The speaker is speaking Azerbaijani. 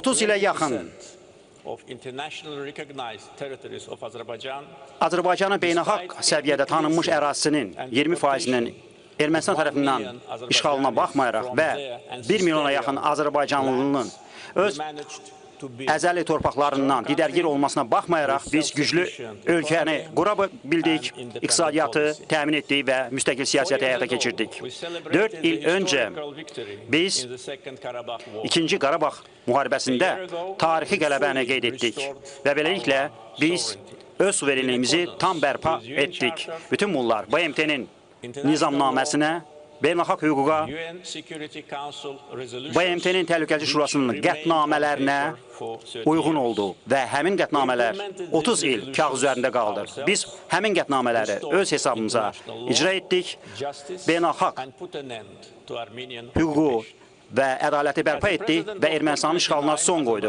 30 ilə yaxın. Azərbaycanın beynəlxalq səviyyədə tanınmış ərazisinin 20%-nin Ermənistan tərəfindən işğalına baxmayaraq və 1 milyona yaxın Azərbaycanlının öz əzəli torpaqlarından didərgir olmasına baxmayaraq biz güclü ölkəni qura bildik, iqtisadiyyatı təmin etdik və müstəqil siyasəti həyata keçirdik. 4 il öncə biz İkinci Qarabağ müharibəsində tarixi qələbəni qeyd etdik və beləliklə biz öz suverenliyimizi tam bərpa etdik. Bütün bunlar BMT-nin nizamnaməsinə, beynəlxalq hüquqa, BMT-nin Təhlükəsizlik Şurasının qətnamələrinə uyğun oldu və həmin qətnamələr 30 il kağız üzərində qaldı. Biz həmin qətnamələri öz hesabımıza icra etdik, beynəlxalq hüququ və ədaləti bərpa etdik və Ermənistanın işğalına son qoyduq.